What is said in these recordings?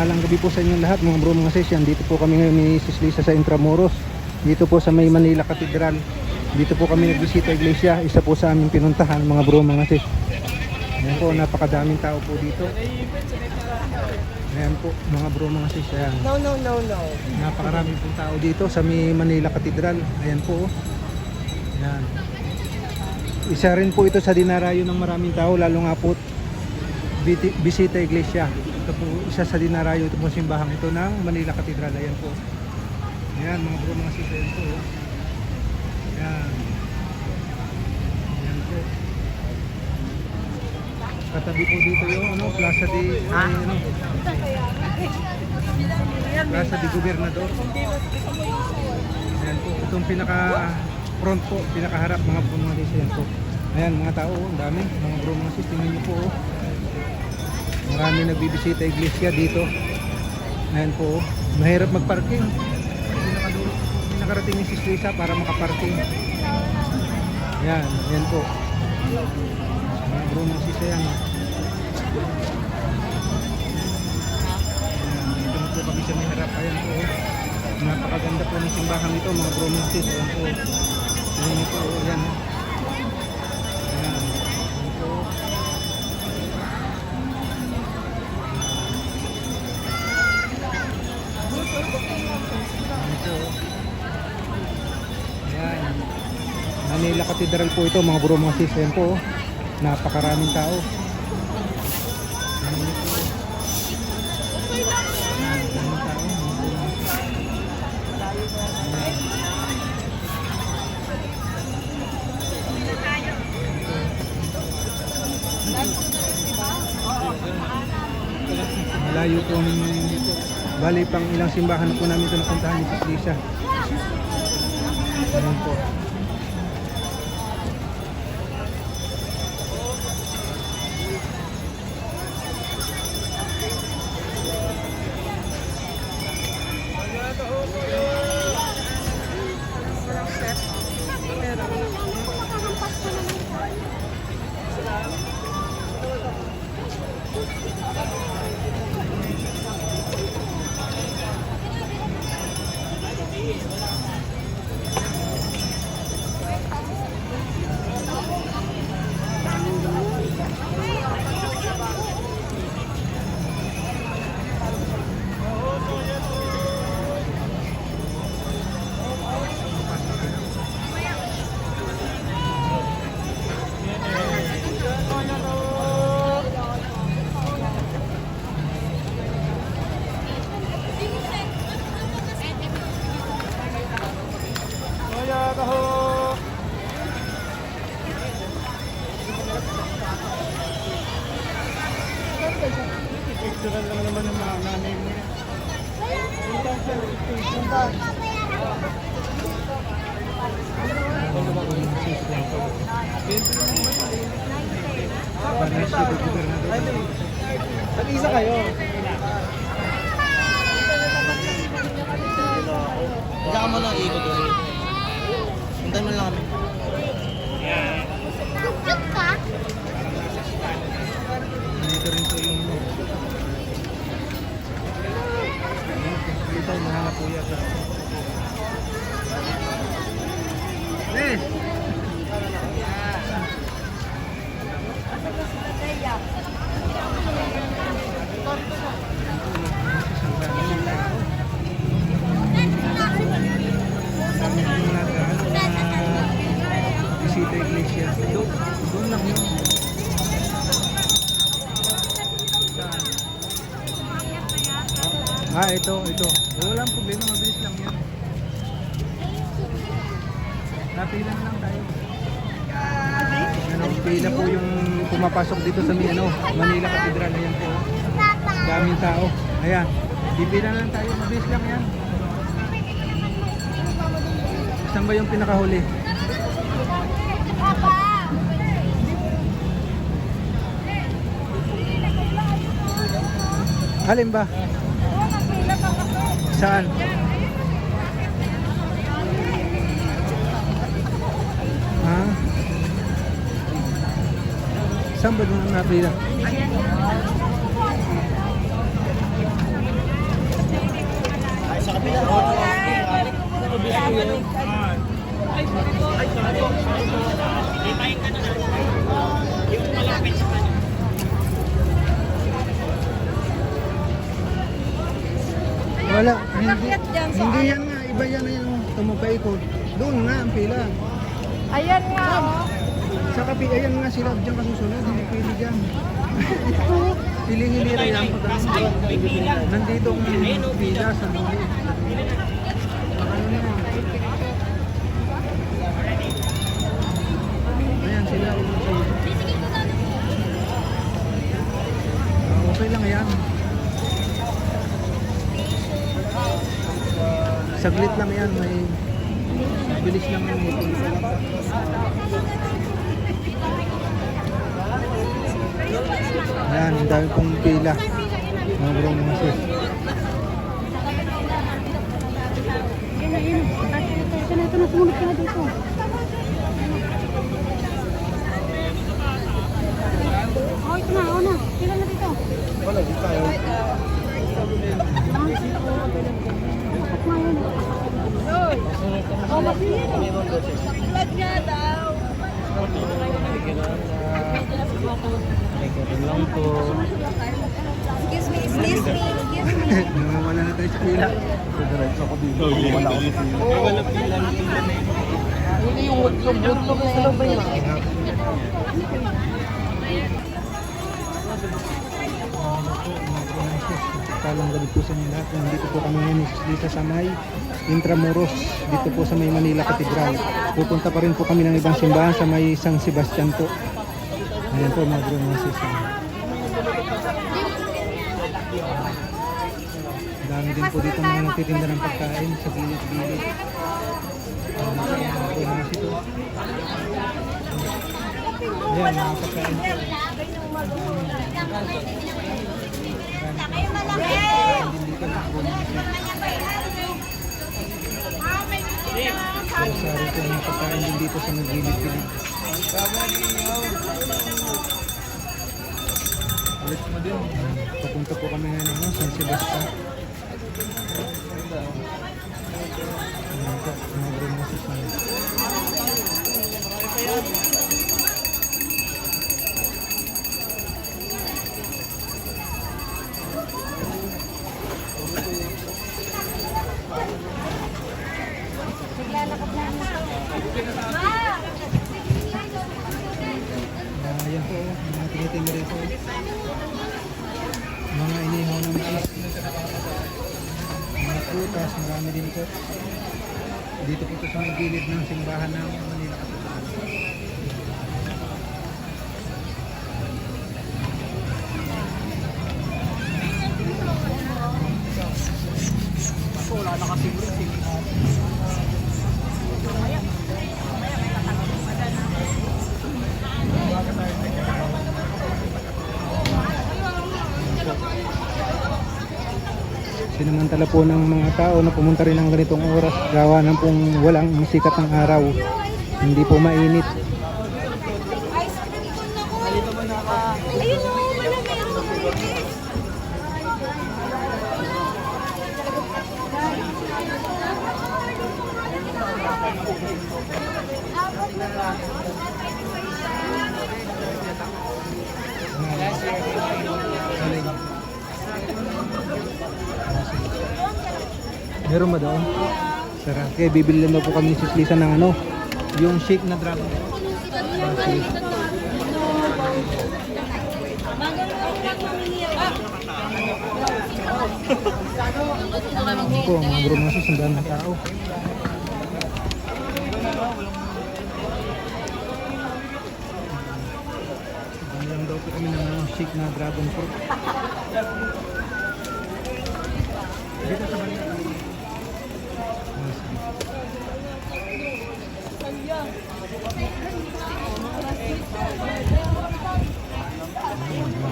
Palang gabi po sa inyong lahat mga bro mga sis. Yan, dito po kami ngayon ni Sis Lisa sa Intramuros. Dito po sa may Manila Cathedral. Dito po kami nagbisita iglesia. Isa po sa aming pinuntahan mga bro mga sis. Ayan po, napakadaming tao po dito. Ayan po, mga bro mga sis. Ayan. No, no, no, no. Napakarami pong tao dito sa may Manila Cathedral. Ayan po. oh. Ayan. Isa rin po ito sa dinarayo ng maraming tao, lalo nga po bisita iglesia. Ito po isa sa dinarayo ito po simbahan ito ng Manila Cathedral. Ayan po. Ayan mga bro mga sis. Ayan po. oh. Ayan. Ayan po. Katabi po dito yung ano, Plaza de ay, ano, Plaza de Gobernador. Ayan po, itong pinaka front po, pinakaharap mga bro mga sis. Ayan po. Ayan mga tao, oh, ang dami. Mga bro mga sis, tingnan niyo po. Oh. Marami nagbibisita iglesia dito. Ayan po, oh. mahirap magparking. Hindi nakarating ni Sis Lisa para makaparking. Ayan, ayan po. Bro mga sis, ayan. oh. Ayan, dito na po kami sa may harap. Ayan po. oh. Napakaganda po ng simbahan ito mga bro mga sis. Ayan po. Niyo po, ayan. oh. Cathedral po ito mga bro mga sis. Ayan po. oh. Napakaraming tao. Malayo po dito. Bali pang ilang simbahan po namin ito napuntahan Sis Lisa. Mag-isa kayo. Diyan ka mo lang ikot ulit. Hintayin mo lang kami. Dito rin po yung ano. Dito, nahanap po yata. Eh! Bisita iglesia. Doon, doon lang yun. Ah, ito, ito. Eh, walang problema, mabilis lang yan. Napila na lang tayo. Ano, pila po yung pumapasok dito sa ano, Manila Cathedral. Ayan po. Daming tao. Ayan. Pipila na lang tayo, mabilis lang yan. Saan ba yung pinakahuli? Alin ba? Saan? Saan ba doon napila? Wala. Hindi, Umakyat dyan sa hindi yan nga. Iba yan na yung tumapaikot. Doon nga ang pila. Ayan nga, oh. Sa kapi, ayan nga sila dyan kasusunod. Hindi pili dyan. Piling-hilira yan. Pag nandito ang pila sa mga. Ano yan? Ayan sila. Ah, Okay lang yan. Saglit lang yan. May bilis lang ang meeting. Ayan, ang dami pong pila. Mga bro, mga sis. Yan yan. Ito na, ito na, sumunod ka na dito. Oh, ito na, oh na. Sila na dito. Wala, di tayo. Ah, Dapat nga yun. Oh, masiyan. Vlog niya daw. Excuse me, excuse me, excuse me. Nawawala na tayo sa pila. So, diretso ako dito. Wala ako sa pila. Yun. Hindi yung wood yung wood ko sa loob yun. Talang gabi po sa inyo lahat. Nandito po kami ngayon dito sa may Intramuros. Dito po sa may Manila Cathedral. Pupunta pa rin po kami ng ibang simbahan sa may San Sebastian po. Ayan po mga bro mga sis. Ang dami din po dito mga nagtitinda ng pagkain sa gilid-gilid. Po mga oh. Ayan mga pagkain sis. Sari-sari po mga pagkain din dito sa nagilid-gilid. Alis mo din. Papunta po kami ngayon ng San Sebastian. Ayan. Ah, po, mga tinitinda rin po. Prutas, marami din po. Dito po ito sa gilid ng simbahan ng Manila. Sinamantala po ng mga tao na pumunta rin ng ganitong oras gawa ng pong walang sikat ng araw. Hindi po mainit. Ice cream meron. Ba daw? Sarap. Kaya bibili lang daw po kami ni Sis Lisa ng ano, yung shake na dragon. Sige. Ano po, mga bro mga dami ng tao. Bili lang daw po kami ng ano, shake na dragon fruit. Dito sa balik.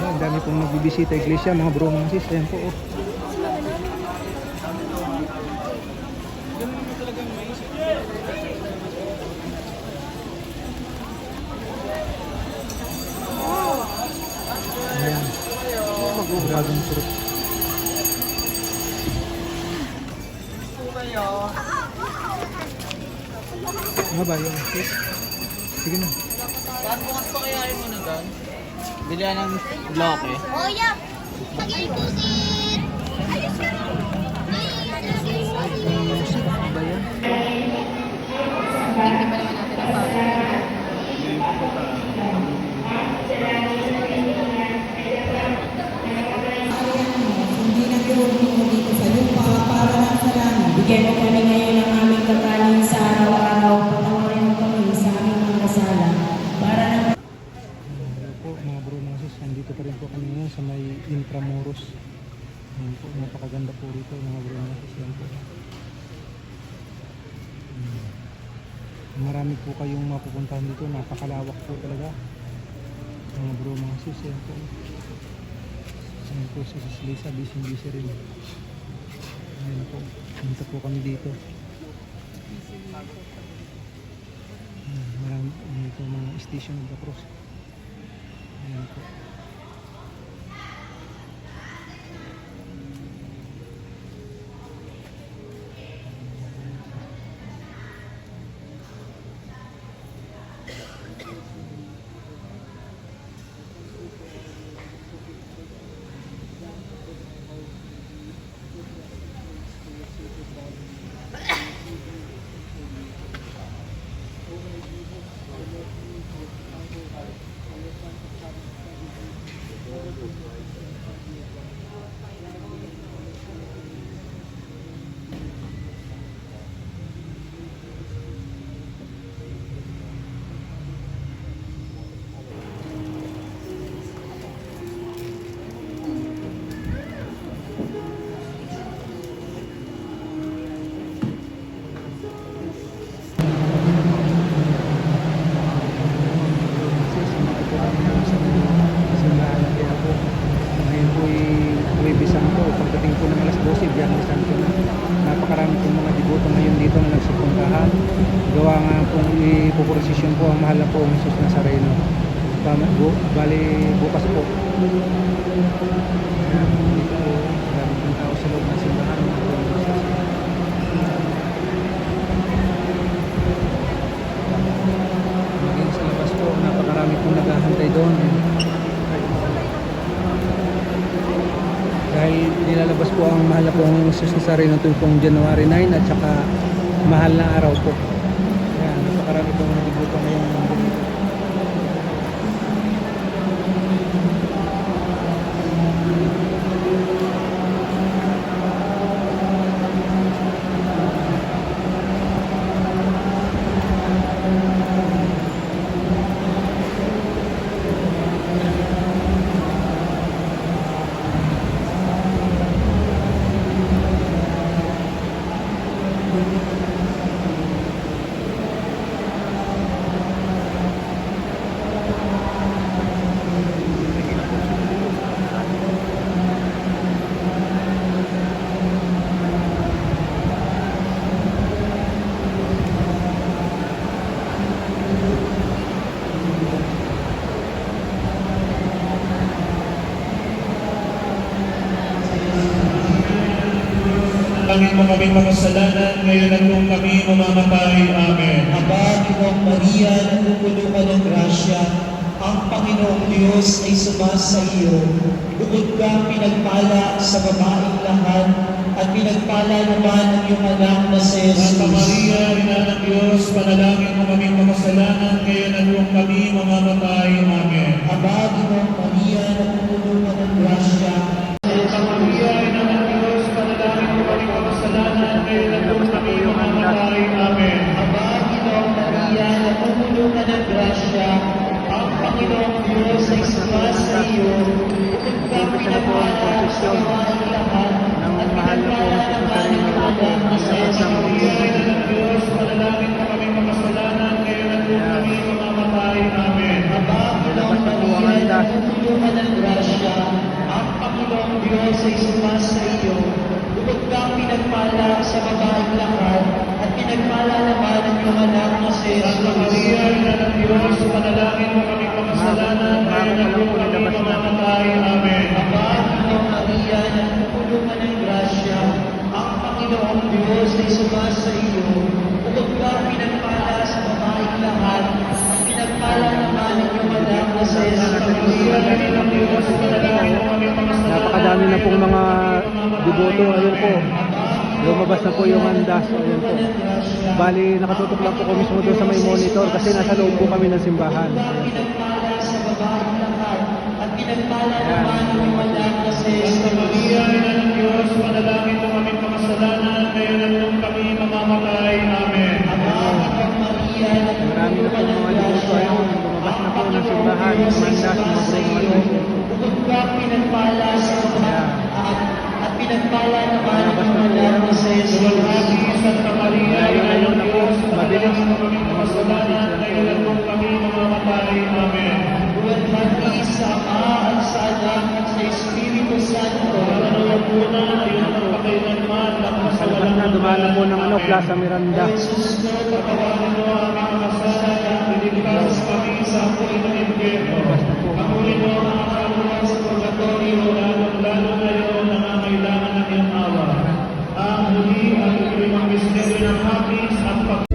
Ang dami pong nagbibisita iglesia, mga bro, mga sis. Ayan po. Oh. Ayan. Dragon fruit. Nga ba yun? Sis? Sige na. Saan bukas pa kaya yung ano doon? Bilihan ng bloke. Oh, yeah. Mag-ipusin. Ayos ka na. Music ba yan? Hindi na dito sa lupa para lang sa langit. Bigyan mo kami ngayon ng aming kakanin sa araw-araw. Patawarin mo kami sa aming mga kasala. Para na Hello po mga bro mga sis, nandito pa rin po kami ngayon sa may Intramuros. Ayan po, napakaganda po rito mga bro mga sis. Yan po. Hmm. Marami po kayong mapupuntahan dito, napakalawak po talaga. Mga bro mga sis, yan po. Ayan po si Sis Lisa, busy rin. Ayan po, punta po kami dito. Hmm, Marami, ayan po mga station of the cross. Ayan po. Bali bukas po. Ayan, dito po, marami pong tao sa loob ng simbahan. Maging sa labas po, napakarami pong naghahantay doon. Dahil nilalabas po ang mahal na pong Jesus Nazareno tuwing pong January 9 at saka mahal na araw po. Ayan, napakarami pong nagibuto ngayong dito. Langit mo kaming makasalanan, ngayon at kung kami mamamatay. Amen. Aba, Ginong Maria, napupuno ka ng grasya, ang Panginoong Diyos ay sumasa iyo. Bukod ka pinagpala sa babaeng lahat, at pinagpala naman ang iyong anak na si Jesus. Santa Maria, Ina ng Diyos, panalangin mo kaming makasalanan, ngayon at kung kami mamamatay. Amen. Aba, Ginong Maria, ng grasya, ang Panginoong Diyos ay sumasa iyo. Bukod ka pinagpala sa babaeng lahat, at ang iyong anak na Jesus. Ina ng Diyos, panalangin mo kaming makasalanan, ngayon at kung kami mamamatay. Amen. Aba, Ginong Maria, ka ng grasya, ang Panginoong Diyos ay sumasa iyo. Bukod ka pinagpala sa babaeng lahat, at pinagpala naman ang iyong anak na si Santa dalangin mo kami pagkasalanan ngayon at kung kami mamamatay. Amen. Ama, ang Maria, nagpupulungan ng grasya, ang Panginoong Diyos ay sumas sa iyo. Bukod ka pinagpala sa mamaing lahat, at pinagpala naman ang iyong anak na sa Napakadami na pong mga deboto ngayon po. Lumabas na po yung andas. Ayun po. Bali, nakatutok lang po ko mismo doon sa may monitor kasi nasa loob po kami ng simbahan. Ayan. Marami na po mga diboto. Ayun, lumabas na po ng simbahan. Mga andas, mga sis. Bukod ka pinagpala sa mga pinagpala ang na anak ni sa Luwalhati, Santa Maria, Ina ng na. Diyos, panalangin mo kami makasalanan, ngayon at kung kami mamamatay. Amen. Buwan-hati sa Ama at sa Anak at sa Espiritu Santo. Panalawag po na, ayun ang pakailanman, masawalang na, dumaan na po ng ano, Plaza Miranda. Jesus ko, Patawarin mo ang mga sala at iligtas kami sa apoy ng impyerno. Na po. Patuloy mo ang mga kaluhan sa purgatorio, lalong-lalo सत्पत्ति